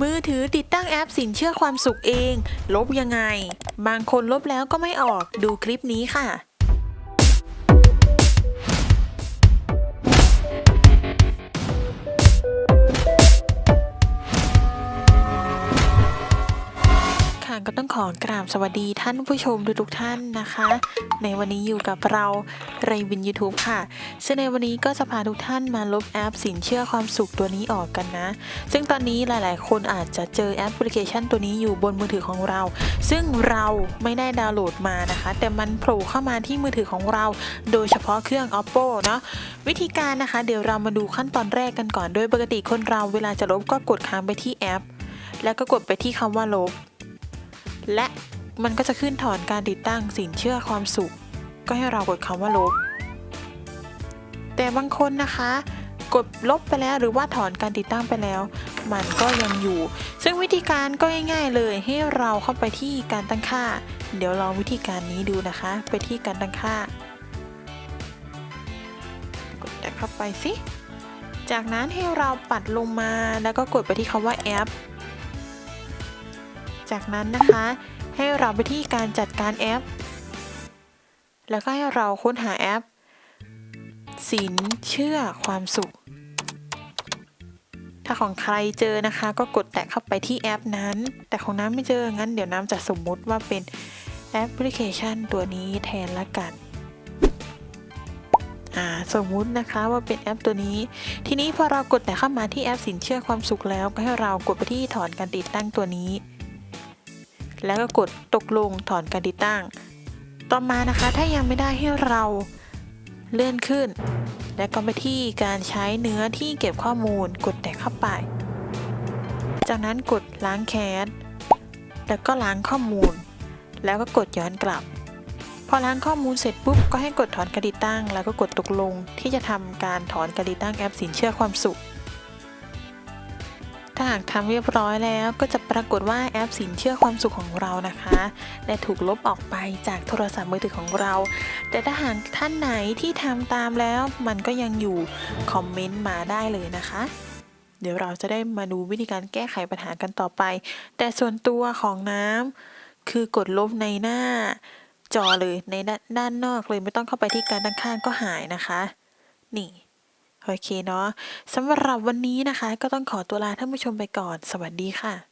มือถือติดตั้งแอปสินเชื่อความสุขเอง ลบยังไง บางคนลบแล้วก็ไม่ออกดูคลิปนี้ค่ะ ค่ะก็ต้องขอกราบสวัสดีท่านผู้ชมทุกๆท่านนะคะ ในวันนี้อยู่กับเราไรวิน YouTube ค่ะ ซึ่งในวันนี้ก็จะพาทุกท่านมาลบแอปสินเชื่อความสุขตัวนี้ออกกันนะ ซึ่งตอนนี้หลายๆ คนอาจจะเจอแอปพลิเคชันตัวนี้อยู่บนมือถือของเรา ซึ่งเราไม่ได้ดาวน์โหลดมานะคะ แต่มันโผล่เข้ามาที่มือถือของเรา โดยเฉพาะเครื่อง oppo เนาะวิธีการนะคะ เดี๋ยวเรามาดูขั้นตอนแรกกันก่อนโดยปกติคนเราเวลาจะลบก็กดค้างไปที่แอปแล้วก็กดไปที่คำว่าลบ และมันก็จะขึ้นถอนการติดตั้งสินเชื่อความสุข ก็ให้เรากดคำว่าลบ แต่บางคนนะคะ กดลบไปแล้วหรือว่าถอนการติดตั้งไปแล้ว มันก็ยังอยู่ ซึ่งวิธีการก็ง่าย ๆ เลยให้เราเข้าไปที่การตั้งค่า เดี๋ยวลองวิธีการนี้ดูนะคะ ไปที่การตั้งค่า กดเข้าไปสิจากนั้นให้เราปัดลงมาแล้วก็กดไปที่คำว่าแอป จากนั้นนะคะ ให้เราไปที่การจัดการแอป แล้วก็ให้เราค้นหาแอป สินเชื่อความสุข ถ้าของใครเจอนะคะ ก็กดแตะเข้าไปที่แอปนั้น แต่ของน้ำไม่เจอ งั้นเดี๋ยวน้ำจะสมมุติว่าเป็นแอปพลิเคชันตัวนี้แทนละกันอ่าสมมุตินะคะว่าเป็นแอปตัวนี้ ทีนี้พอเรากดแต่เข้ามาที่แอปสินเชื่อความสุขแล้ว ก็ให้เรากดไปที่ถอนการติดตั้งตัวนี้ แล้วก็กดตกลงถอนการติดตั้ง ต่อมานะคะถ้ายังไม่ได้ให้เราเลื่อนขึ้น แล้วก็ไปที่การใช้เนื้อที่เก็บข้อมูลกดแตะเข้าไป จากนั้นกดล้างแคสแล้วก็ล้างข้อมูล แล้วก็กดย้อนกลับ พอล้างข้อมูลเสร็จปุ๊บก็ให้กดถอนการติดตั้ง แล้วก็กดตกลงที่จะทำการถอนการติดตั้งแอปสินเชื่อความสุข ถ้าหากทำเรียบร้อยแล้วก็จะปรากฏว่าแอปสินเชื่อความสุขของเรานะคะได้ถูกลบออกไปจากโทรศัพท์มือถือของเรา แต่ถ้าหากท่านไหนที่ทำตามแล้วมันก็ยังอยู่คอมเมนต์มาได้เลยนะคะ เดี๋ยวเราจะได้มาดูวิธีการแก้ไขปัญหากันต่อไป แต่ส่วนตัวของน้ำคือกดลบในหน้าจอเลยในด้านนนอกเลยไม่ต้องเข้าไปที่การด้านข้างก็หายนะคะ นี่ โอเคเนาะสำหรับวันนี้นะคะ ก็ต้องขอตัวลาท่านผู้ชมไปก่อน สวัสดีค่ะ